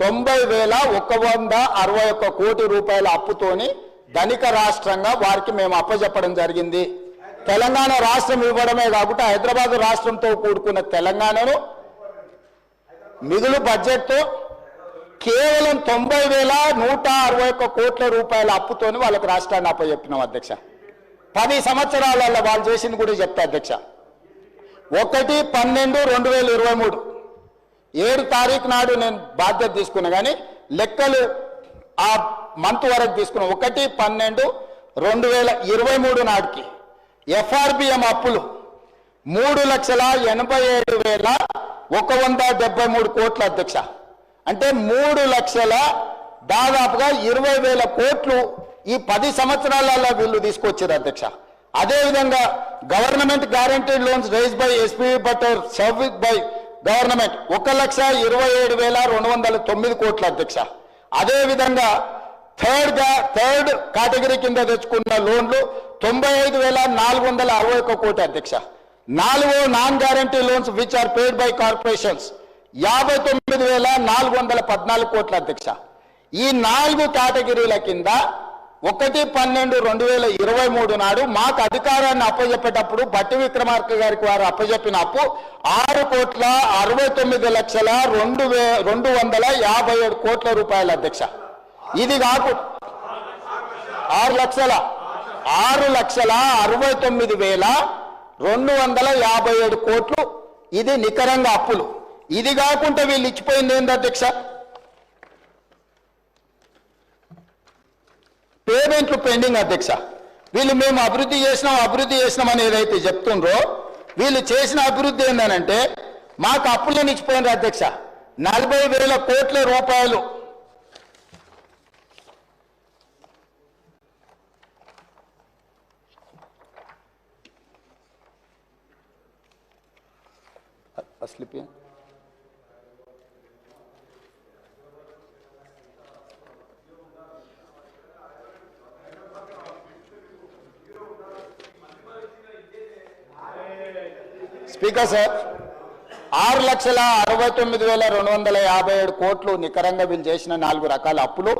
తొంభై వేల ఒక వంద అరవై ఒక్క కోటి రూపాయల అప్పుతోని ధనిక రాష్ట్రంగా వారికి మేము అప్పజెప్పడం జరిగింది. తెలంగాణ రాష్ట్రం ఇవ్వడమే కాకుండా హైదరాబాద్ రాష్ట్రంతో కూడుకున్న తెలంగాణను మిగులు బడ్జెట్తో కేవలం తొంభై వేల నూట అరవై ఒక్క కోట్ల రూపాయల అప్పుతోని వాళ్ళకి రాష్ట్రాన్ని అప్పచెప్పినాం అధ్యక్ష. పది సంవత్సరాలలో వాళ్ళు చేసింది కూడా చెప్తా అధ్యక్ష. ఒకటి పన్నెండు రెండు వేల ఇరవై మూడు. ఏడు తారీఖు నాడు నేను బాధ్యత తీసుకున్నా కానీ లెక్కలు ఆ మంత్ వరకు తీసుకున్నా. ఒకటి పన్నెండు రెండు వేల ఇరవై మూడు నాటికి ఎఫ్ఆర్బిఎం అప్పులు మూడు లక్షల ఎనభై ఏడు వేల ఒక వంద డెబ్బై మూడు కోట్ల అధ్యక్ష. అంటే మూడు లక్షల దాదాపుగా ఇరవై వేల కోట్లు ఈ పది సంవత్సరాలలో వీళ్ళు తీసుకొచ్చారు అధ్యక్ష. అదేవిధంగా government guarantee loans raise by SP but service by government ఒక లక్ష ఇరవై ఏడు వేల రెండు వందల తొమ్మిది కోట్ల అధ్యక్ష. అదేవిధంగా థర్డ్ థర్డ్ కేటగిరీ కింద తెచ్చుకున్న లోన్లు తొంభై ఐదు వేల నాలుగు వందల అరవై ఒక్క కోటి అధ్యక్ష. నాలుగో non guarantee loans which are paid by corporations యాభై తొమ్మిది వేల నాలుగు వందల పద్నాలుగు కోట్ల అధ్యక్ష. ఈ నాలుగు కేటగిరీల కింద ఒకటి పన్నెండు రెండు వేల ఇరవై మూడు నాడు మాకు అధికారాన్ని అప్పజెప్పేటప్పుడు బట్టి విక్రమార్క గారికి వారు అప్పజెప్పిన అప్పు ఆరు కోట్ల అరవై తొమ్మిది లక్షల రెండు వే రెండు వందల యాభై ఏడు కోట్ల రూపాయల అధ్యక్ష. ఇది కాకు ఆరు లక్షల ఆరు లక్షల అరవై తొమ్మిది వేల రెండు వందల యాభై ఏడు కోట్లు. ఇది నికరంగా అప్పులు. ఇది కాకుండా వీళ్ళు ఇచ్చిపోయింది ఏంటి అధ్యక్ష? పేమెంట్లు పెండింగ్ అధ్యక్ష. వీళ్ళు మేము అభివృద్ధి చేసినాం అభివృద్ధి చేసినాం అని ఏదైతే చెప్తుండ్రో వీళ్ళు చేసిన అభివృద్ధి ఏంటనంటే మాకు అప్పులను ఇచ్చిపోయినారు అధ్యక్ష. నలభై వేల కోట్ల రూపాయలు. అసలు స్పీకర్ సార్ ఆరు లక్షల అరవై తొమ్మిది వేల రెండు వందల యాభై ఏడు కోట్లు నికరంగా వీళ్ళు చేసిన నాలుగు రకాల అప్పులు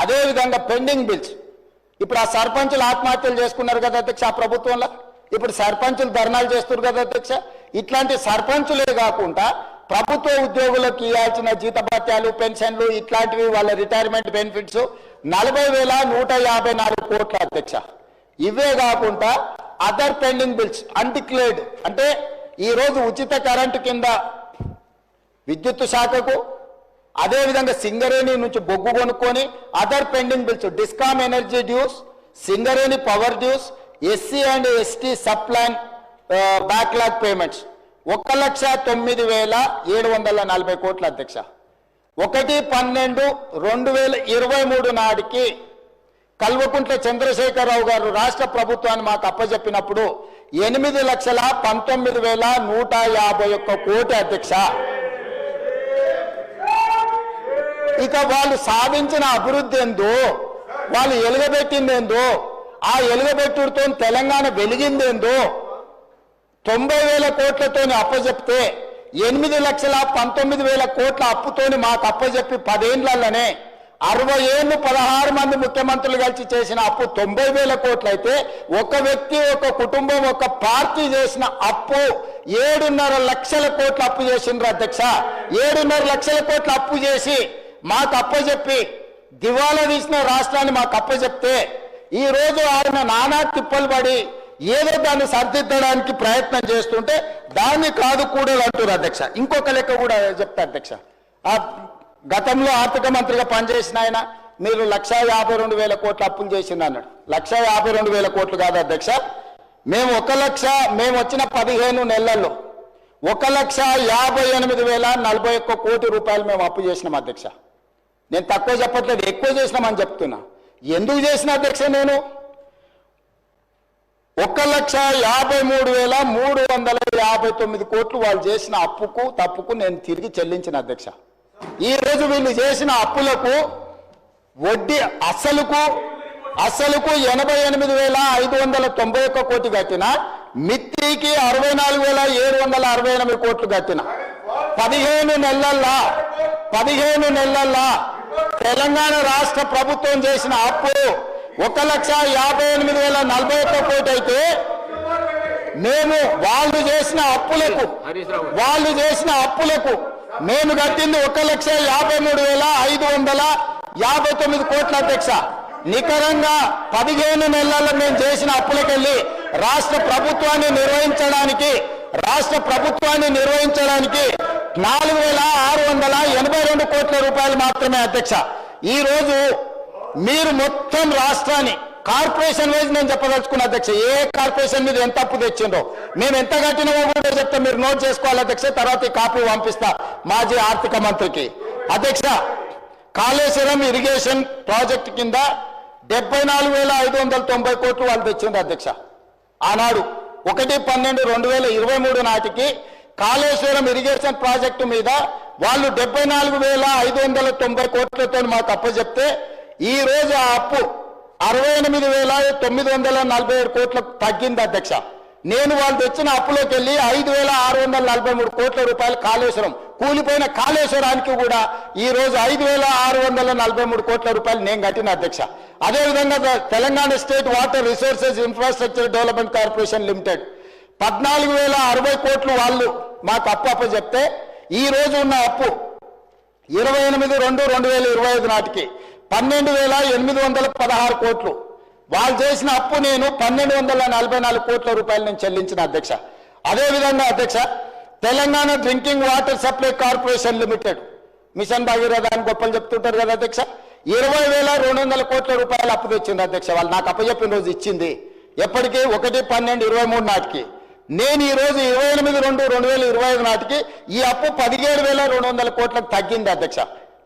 అదేవిధంగా పెండింగ్ బిల్స్. ఇప్పుడు ఆ సర్పంచులు ఆత్మహత్యలు చేసుకున్నారు కదా అధ్యక్ష ఆ ప్రభుత్వంలో? ఇప్పుడు సర్పంచులు ధర్నాలు చేస్తున్నారు కదా అధ్యక్ష? ఇట్లాంటి సర్పంచులే కాకుండా ప్రభుత్వ ఉద్యోగులకు ఇవ్వాల్సిన జీతభత్యాలు పెన్షన్లు ఇట్లాంటివి వాళ్ళ రిటైర్మెంట్ బెనిఫిట్స్ నలభై వేల నూట యాభై నాలుగు కోట్ల అధ్యక్ష. ఇవే కాకుండా అదర్ పెండింగ్ బిల్స్ అన్డిక్లేర్డ్ అంటే ఈ రోజు ఉచిత కరెంటు కింద విద్యుత్ శాఖకు అదేవిధంగా సింగరేణి నుంచి బొగ్గు కొనుక్కొని other pending bills DISCOM energy dues Singareni power dues SC and ST subplan backlog payments ఒక లక్ష తొమ్మిది వేల ఏడు వందల నలభై కోట్ల అధ్యక్ష. ఒకటి పన్నెండు రెండు వేల ఇరవై మూడు నాటికి కల్వకుంట్ల చంద్రశేఖరరావు గారు రాష్ట్ర ప్రభుత్వాన్ని మాకు అప్పజెప్పినప్పుడు ఎనిమిది లక్షల పంతొమ్మిది వేల నూట యాభై ఒక్క కోటి అధ్యక్ష. ఇక వాళ్ళు సాధించిన అభివృద్ధి ఏందో వాళ్ళు ఎలుగబెట్టిందేందో ఆ ఎలుగబెట్టుడితో తెలంగాణ వెలిగిందేందో తొంభై వేల కోట్లతోని అప్పజెప్తే ఎనిమిది లక్షల పంతొమ్మిది వేల కోట్ల అప్పుతోని మాకు అప్పజెప్పి పదేండ్లలోనే అరవై ఏళ్ళు పదహారు మంది ముఖ్యమంత్రులు కలిసి చేసిన అప్పు తొంభై వేల కోట్లు అయితే ఒక వ్యక్తి ఒక కుటుంబం ఒక పార్టీ చేసిన అప్పు ఏడున్నర లక్షల కోట్లు అప్పు చేసిండ్రు అధ్యక్ష. ఏడున్నర లక్షల కోట్లు అప్పు చేసి మాకు అప్పచెప్పి దివాలా తీసిన రాష్ట్రాన్ని మాకు అప్పచెప్తే ఈ రోజు ఆయన నానా తిప్పలు పడి ఏదో దాన్ని సరిదిద్దడానికి ప్రయత్నం చేస్తుంటే దాన్ని కాదు కూడా అంటారు అధ్యక్ష. ఇంకొక లెక్క కూడా చెప్తా అధ్యక్ష. గతంలో ఆర్థిక మంత్రిగా పనిచేసిన ఆయన మీరు లక్ష యాభై రెండు వేల కోట్లు అప్పులు చేసింది అన్నాడు. లక్ష యాభై రెండు వేల కోట్లు కాదు అధ్యక్ష మేము ఒక లక్ష మేము వచ్చిన పదిహేను నెలల్లో ఒక లక్ష యాభై ఎనిమిది వేల నలభై ఒక్క కోటి రూపాయలు మేము అప్పు చేసినాం అధ్యక్ష. నేను తక్కువ చెప్పట్లేదు ఎక్కువ చేసినామని చెప్తున్నా. ఎందుకు చేసిన అధ్యక్ష నేను? ఒక లక్ష యాభై మూడు వేల మూడు వందల యాభై తొమ్మిది కోట్లు వాళ్ళు చేసిన అప్పుకు తప్పుకు నేను తిరిగి చెల్లించిన అధ్యక్ష. ఈ రోజు వీళ్ళు చేసిన అప్పులకు వడ్డీ అసలుకు అసలుకు ఎనభై ఎనిమిది వేల ఐదు వందల తొంభై ఒక్క కోటి కట్టిన మిత్తికి అరవై నాలుగు వేల ఏడు వందల అరవై ఎనిమిది కోట్లు కట్టిన. పదిహేను నెలల్లో పదిహేను నెలల్లో తెలంగాణ రాష్ట్ర ప్రభుత్వం చేసిన అప్పు ఒక లక్ష యాభై ఎనిమిది వేల నలభై ఒక్క కోటి అయితే మేము వాళ్ళు చేసిన అప్పులకు వాళ్ళు చేసిన అప్పులకు మేము కట్టింది ఒక లక్ష యాభై మూడు వేల ఐదు వందల యాభై తొమ్మిది కోట్ల అధ్యక్ష. నికరంగా పదిహేను నెలల్లో మేము చేసిన అప్పులకెళ్ళి రాష్ట్ర ప్రభుత్వాన్ని నిర్వహించడానికి రాష్ట్ర ప్రభుత్వాన్ని నిర్వహించడానికి నాలుగు వేల ఆరు వందల ఎనభై రెండు కోట్ల రూపాయలు మాత్రమే అధ్యక్ష. ఈ రోజు మీరు మొత్తం రాష్ట్రాన్ని కార్పొరేషన్ వైజ్ నేను చెప్పదలుచుకున్న అధ్యక్ష ఏ కార్పొరేషన్ మీద ఎంత అప్పు తెచ్చిందో మేము ఎంత కట్టినామో కూడా చెప్తే మీరు నోట్ చేసుకోవాలి అధ్యక్ష తర్వాత ఈ కాపీ పంపిస్తా మాజీ ఆర్థిక మంత్రికి. అధ్యక్ష కాళేశ్వరం ఇరిగేషన్ ప్రాజెక్ట్ కింద డెబ్బై నాలుగు వేల ఐదు వందల తొంభై కోట్లు వాళ్ళు తెచ్చింది అధ్యక్ష. ఆనాడు ఒకటి పన్నెండు రెండు వేల ఇరవై మూడు నాటికి కాళేశ్వరం ఇరిగేషన్ ప్రాజెక్టు మీద వాళ్ళు డెబ్బై నాలుగు వేల ఐదు వందల తొంభై కోట్లతో మాకు అప్పచెప్తే ఈ రోజు ఆ అప్పు అరవై ఎనిమిది వేల తొమ్మిది వందల నలభై ఏడు కోట్లకు తగ్గింది అధ్యక్ష. నేను వాళ్ళు తెచ్చిన అప్పులోకి వెళ్ళి ఐదు వేల ఆరు వందల నలభై మూడు కోట్ల రూపాయలు కాళేశ్వరం కూలిపోయిన కాళేశ్వరానికి కూడా ఈ రోజు ఐదు వేల ఆరు వందల నలభై మూడు కోట్ల రూపాయలు నేను కట్టిన అధ్యక్ష. అదేవిధంగా Telangana state water resources infrastructure development corporation limited. పద్నాలుగు వేల అరవై కోట్లు వాళ్ళు మాకు అప్పు అప్పు చెప్తే ఈ రోజు ఉన్న అప్పు ఇరవై ఎనిమిది రెండు రెండు వేల ఇరవై ఐదు నాటికి పన్నెండు వేల ఎనిమిది వందల పదహారు కోట్లు. వాళ్ళు చేసిన అప్పు నేను పన్నెండు వందల నలభై నాలుగు కోట్ల రూపాయలు నేను చెల్లించిన అధ్యక్ష. అదేవిధంగా అధ్యక్ష Telangana drinking water supply corporation limited. Mission Bhagiratha అని గొప్పలు చెప్తుంటారు కదా అధ్యక్ష. ఇరవై వేల రెండు వందల కోట్ల రూపాయలు అప్పు తెచ్చింది అధ్యక్ష. వాళ్ళు నాకు అప్పచెప్పిన రోజు ఇచ్చింది. ఎప్పటికీ ఒకటి పన్నెండు ఇరవై మూడు నాటికి. నేను ఈరోజు ఇరవై ఎనిమిది రెండు రెండు వేల ఇరవై ఐదు నాటికి ఈ అప్పు పదిహేడు వేల రెండు వందల కోట్లకు తగ్గింది అధ్యక్ష.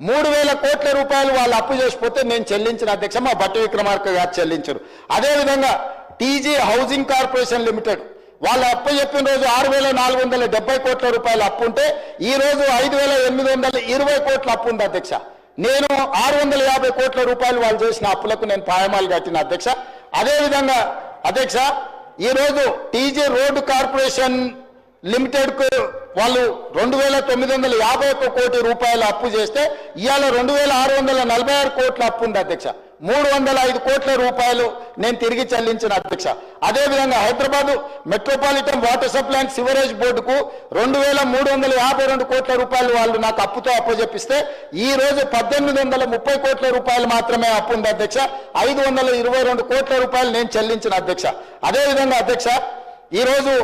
మూడు వేల కోట్ల రూపాయలు వాళ్ళు అప్పు చేసిపోతే నేను చెల్లించిన అధ్యక్ష మా బట్టి విక్రమార్క గారు చెల్లించరు. అదేవిధంగా టీజీ హౌసింగ్ కార్పొరేషన్ లిమిటెడ్ వాళ్ళు అప్పు చెప్పిన రోజు ఆరు వేల నాలుగు వందల డెబ్బై కోట్ల రూపాయలు అప్పు ఉంటే ఈ రోజు ఐదు వేల ఎనిమిది వందల ఇరవై కోట్ల అప్పు ఉంది అధ్యక్ష. నేను ఆరు వందల యాభై కోట్ల రూపాయలు వాళ్ళు చేసిన అప్పులకు నేను పాయమాలు కట్టిన అధ్యక్ష. అదేవిధంగా అధ్యక్ష ఈ రోజు టీజీ రోడ్డు కార్పొరేషన్ లిమిటెడ్కు వాళ్ళు రెండు వేల తొమ్మిది వందల యాభై ఒక్క కోటి రూపాయలు అప్పు చేస్తే ఇవాళ రెండు వేల ఆరు వందల నలభై ఆరు కోట్ల అప్పు ఉంది అధ్యక్ష. మూడు వందల ఐదు కోట్ల రూపాయలు నేను తిరిగి చెల్లించిన అధ్యక్ష. అదేవిధంగా Hyderabad metropolitan water supply and sewerage బోర్డుకు రెండు వేల మూడు వందల యాభై రెండు కోట్ల రూపాయలు వాళ్ళు నాకు అప్పుతో అప్పచెప్పిస్తే ఈ రోజు పద్దెనిమిది వందల ముప్పై కోట్ల రూపాయలు మాత్రమే అప్పు ఉంది అధ్యక్ష. ఐదు వందల ఇరవై రెండు కోట్ల రూపాయలు నేను చెల్లించిన అధ్యక్ష. అదేవిధంగా అధ్యక్ష ఈ రోజు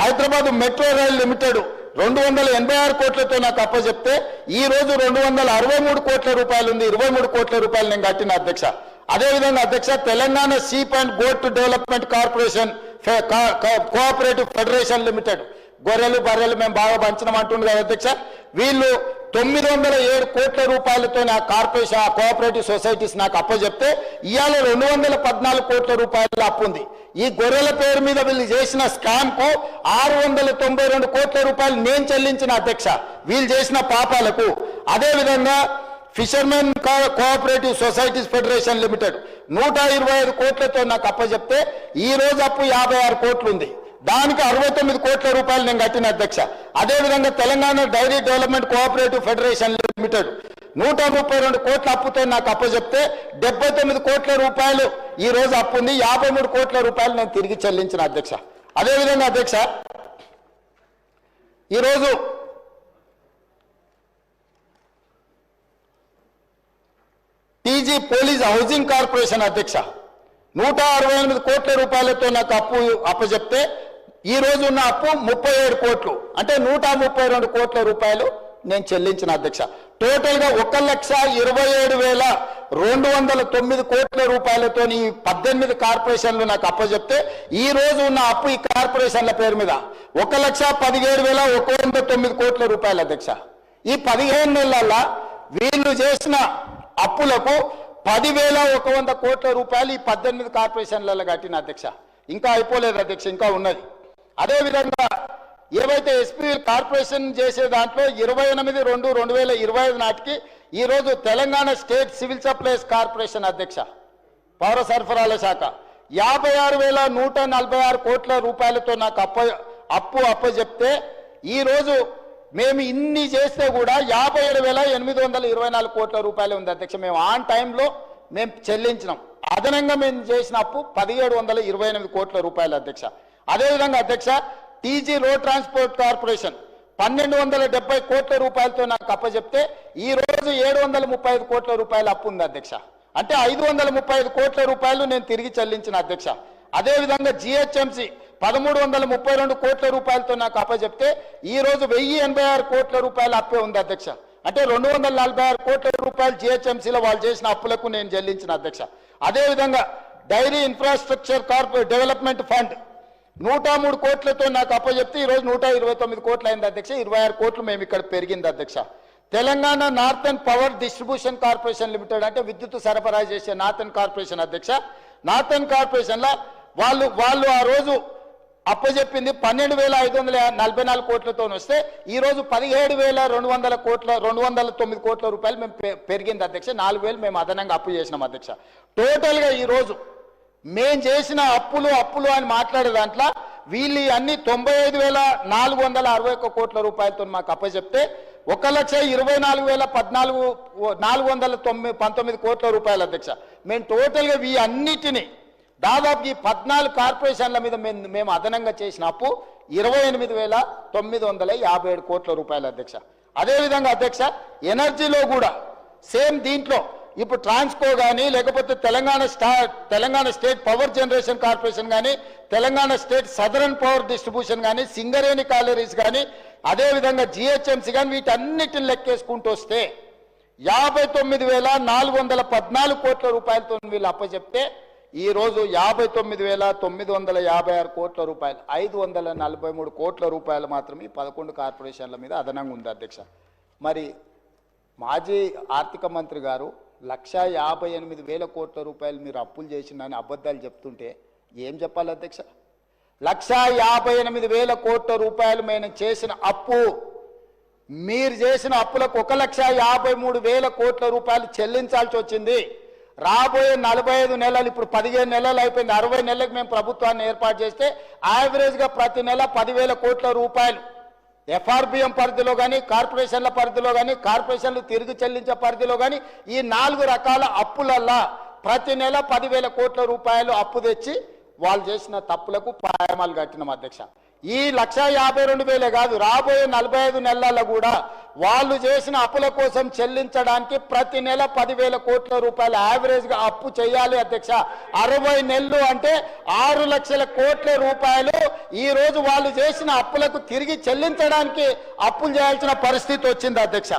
హైదరాబాద్ మెట్రో రైల్ లిమిటెడ్ రెండు వందల ఎనభై ఆరు కోట్లతో నాకు అప్పచెప్తే ఈ రోజు రెండు వందల అరవై మూడు కోట్ల రూపాయలు ఉంది ఇరవై మూడు కోట్ల రూపాయలు నేను కట్టిన అధ్యక్ష. అదేవిధంగా అధ్యక్ష Telangana sheep and goat development corporation cooperative federation limited. గొర్రెలు బర్రెలు మేము బాగా పంచడం అంటుండే కదా అధ్యక్ష. వీళ్ళు తొమ్మిది వందల ఏడు కోట్ల రూపాయలతో నా కార్పొరేషన్ ఆ కోఆపరేటివ్ సొసైటీస్ నాకు అప్పచెప్తే ఇవాళ రెండు వందల పద్నాలుగు కోట్ల రూపాయల అప్పు ఉంది. ఈ గొర్రెల పేరు మీద వీళ్ళు చేసిన స్కామ్కు ఆరు వందల తొంభై రెండు కోట్ల రూపాయలు నేను చెల్లించిన అధ్యక్ష వీళ్ళు చేసిన పాపాలకు. అదే విధంగా fishermen cooperative societies federation limited నూట ఇరవై ఐదు కోట్లతో నాకు అప్పచెప్తే ఈ రోజు అప్పు యాభై ఆరు కోట్లు ఉంది. దానికి అరవై తొమ్మిది కోట్ల రూపాయలు నేను కట్టిన అధ్యక్ష. అదేవిధంగా Telangana dairy development cooperative federation limited నూట ముప్పై రెండు కోట్ల అప్పుతో నాకు అప్పచెప్తే డెబ్బై తొమ్మిది కోట్ల రూపాయలు ఈ రోజు అప్పు ఉంది. యాభై మూడు కోట్ల రూపాయలు నేను తిరిగి చెల్లించిన అధ్యక్ష. అదేవిధంగా అధ్యక్ష ఈరోజు టీజీ పోలీస్ హౌసింగ్ కార్పొరేషన్ అధ్యక్ష నూట అరవై ఎనిమిది కోట్ల రూపాయలతో నాకు అప్పు అప్పచెప్తే ఈ రోజు ఉన్న అప్పు ముప్పై ఏడు కోట్లు. అంటే నూట ముప్పై రెండు కోట్ల రూపాయలు నేను చెల్లించిన అధ్యక్ష. టోటల్గా ఒక లక్ష ఇరవై ఏడు వేల రెండు వందల తొమ్మిది కోట్ల రూపాయలతో ఈ పద్దెనిమిది కార్పొరేషన్లు నాకు అప్పచెప్తే ఈ రోజు ఉన్న అప్పు ఈ కార్పొరేషన్ల పేరు మీద. ఒక లక్ష పదిహేడు వేల ఒక వంద తొమ్మిది కోట్ల రూపాయలు అధ్యక్ష. ఈ పదిహేను నెలల వీళ్ళు చేసిన అప్పులకు పదివేల ఒక వంద కోట్ల రూపాయలు ఈ పద్దెనిమిది కార్పొరేషన్లలో కట్టిన అధ్యక్ష. ఇంకా అయిపోలేదు అధ్యక్ష ఇంకా ఉన్నది. అదేవిధంగా ఏవైతే ఎస్పీ కార్పొరేషన్ చేసే దాంట్లో ఇరవై ఎనిమిది రెండు రెండు వేల ఇరవై ఐదు నాటికి ఈరోజు Telangana state civil supplies corporation అధ్యక్ష పౌర సరఫరాల శాఖ. యాభై ఆరు వేల నూట నలభై ఆరు కోట్ల రూపాయలతో నాకు అప్ప అప్పు అప్ప చెప్తే ఈరోజు మేము ఇన్ని చేస్తే కూడా యాభై ఏడు వేల ఎనిమిది వందల ఇరవై నాలుగు కోట్ల రూపాయలు ఉంది అధ్యక్ష. మేము ఆన్ టైంలో మేము చెల్లించినాం. అదనంగా మేము చేసిన అప్పు పదిహేడు వందల ఇరవై ఎనిమిది కోట్ల రూపాయలు అధ్యక్ష. అదేవిధంగా అధ్యక్ష టీజీ రోడ్ ట్రాన్స్పోర్ట్ కార్పొరేషన్ పన్నెండు వందల డెబ్బై కోట్ల రూపాయలతో నాకు అప్పచెప్తే ఈ రోజు ఏడు వందల ముప్పై ఐదు కోట్ల రూపాయల అప్పు ఉంది అధ్యక్ష. అంటే ఐదు వందల ముప్పై ఐదు కోట్ల రూపాయలు నేను తిరిగి చెల్లించిన అధ్యక్ష. అదేవిధంగా జిహెచ్ఎంసి పదమూడు వందల ముప్పై రెండు కోట్ల రూపాయలతో నాకు అప్పచెప్తే ఈ రోజు వెయ్యి ఎనభై ఆరు కోట్ల రూపాయల అప్పే ఉంది అధ్యక్ష. అంటే రెండు వందల నలభై ఆరు కోట్ల రూపాయలు జిహెచ్ఎంసీలో వాళ్ళు చేసిన అప్పులకు నేను చెల్లించిన అధ్యక్ష. అదేవిధంగా dairy infrastructure corporate development fund నూట మూడు కోట్లతో నాకు అప్పచెప్తే ఈ రోజు నూట ఇరవై తొమ్మిది కోట్లు అయింది అధ్యక్ష. ఇరవై ఆరు కోట్లు మేము ఇక్కడ పెరిగింది అధ్యక్ష. Telangana northern power distribution corporation limited అంటే విద్యుత్ సరఫరా చేసే నార్థన్ కార్పొరేషన్ అధ్యక్ష. నార్థన్ కార్పొరేషన్లో వాళ్ళు వాళ్ళు ఆ రోజు అప్పచెప్పింది పన్నెండు వేల ఐదు వందల నలభై నాలుగు కోట్లతో వస్తే ఈరోజు పదిహేడు వేల రెండు వందల కోట్ల రెండు వందల తొమ్మిది కోట్ల రూపాయలు మేము పె- పెరిగింది అధ్యక్ష. నాలుగు వేలు మేము అదనంగా అప్పు చేసినాం అధ్యక్ష. టోటల్గా ఈరోజు మేం చేసిన అప్పులు అప్పులు అని మాట్లాడే దాంట్లో వీళ్ళు అన్ని తొంభై ఐదు వేల నాలుగు వందల అరవై ఒక్క కోట్ల రూపాయలతో మాకు అప్పచెప్తే ఒక లక్ష ఇరవై నాలుగు వేల పద్నాలుగు నాలుగు వందల తొమ్మిది పంతొమ్మిది కోట్ల రూపాయలు అధ్యక్ష. మేము టోటల్గా వీ అన్నిటిని దాదాపు ఈ పద్నాలుగు కార్పొరేషన్ల మీద మేము మేము అదనంగా చేసిన అప్పు ఇరవై ఎనిమిది వేల తొమ్మిది వందల యాభై ఏడు కోట్ల రూపాయలు అధ్యక్ష. అదేవిధంగా అధ్యక్ష ఎనర్జీలో కూడా సేమ్ దీంట్లో ఇప్పుడు ట్రాన్స్కో కానీ లేకపోతే తెలంగాణ స్టా Telangana state power generation corporation కానీ Telangana state southern power distribution కానీ సింగరేణి కాలరీస్ కానీ అదేవిధంగా జిహెచ్ఎంసీ కానీ వీటన్నిటిని లెక్కేసుకుంటూ వస్తే యాభై తొమ్మిది వేల నాలుగు వందల పద్నాలుగు కోట్ల రూపాయలతో వీళ్ళు అప్పచెప్తే ఈరోజు యాభై తొమ్మిది వేల తొమ్మిది వందల యాభై ఆరు కోట్ల రూపాయలు ఐదు వందల నలభై మూడు కోట్ల రూపాయలు మాత్రమే పదకొండు కార్పొరేషన్ల మీద అదనంగా ఉంది అధ్యక్ష. మరి మాజీ ఆర్థిక మంత్రి గారు లక్షా యాభై ఎనిమిది వేల కోట్ల రూపాయలు మీరు అప్పులు చేసిందని అబద్ధాలు చెప్తుంటే ఏం చెప్పాలి అధ్యక్ష? లక్షా యాభై ఎనిమిది వేల కోట్ల రూపాయలు మేము చేసిన అప్పు మీరు చేసిన అప్పులకు ఒక లక్ష యాభై మూడు వేల కోట్ల రూపాయలు చెల్లించాల్సి వచ్చింది. రాబోయే నలభై ఐదు నెలలు ఇప్పుడు పదిహేను నెలలు అయిపోయింది. అరవై నెలలకు మేము ప్రభుత్వాన్ని ఏర్పాటు చేస్తే యావరేజ్గా ప్రతి నెల పదివేల కోట్ల రూపాయలు ఎఫ్ఆర్బిఎం పరిధిలో కానీ కార్పొరేషన్ల పరిధిలో కానీ కార్పొరేషన్లు తిరిగి చెల్లించే పరిధిలో కానీ ఈ నాలుగు రకాల అప్పులల్లా ప్రతి నెల పదివేల కోట్ల రూపాయలు అప్పు తెచ్చి వాళ్ళు చేసిన తప్పులకు పాయమాలు కట్టినాం అధ్యక్ష. ఈ లక్ష యాభై రెండు వేలే కాదు రాబోయే నలభై ఐదు నెలల్లో కూడా వాళ్ళు చేసిన అప్పుల కోసం చెల్లించడానికి ప్రతి నెల పదివేల కోట్ల రూపాయలు యావరేజ్గా అప్పు చేయాలి అధ్యక్ష. అరవై నెలలు అంటే ఆరు లక్షల కోట్ల రూపాయలు ఈరోజు వాళ్ళు చేసిన అప్పులకు తిరిగి చెల్లించడానికి అప్పులు చేయాల్సిన పరిస్థితి వచ్చింది అధ్యక్ష.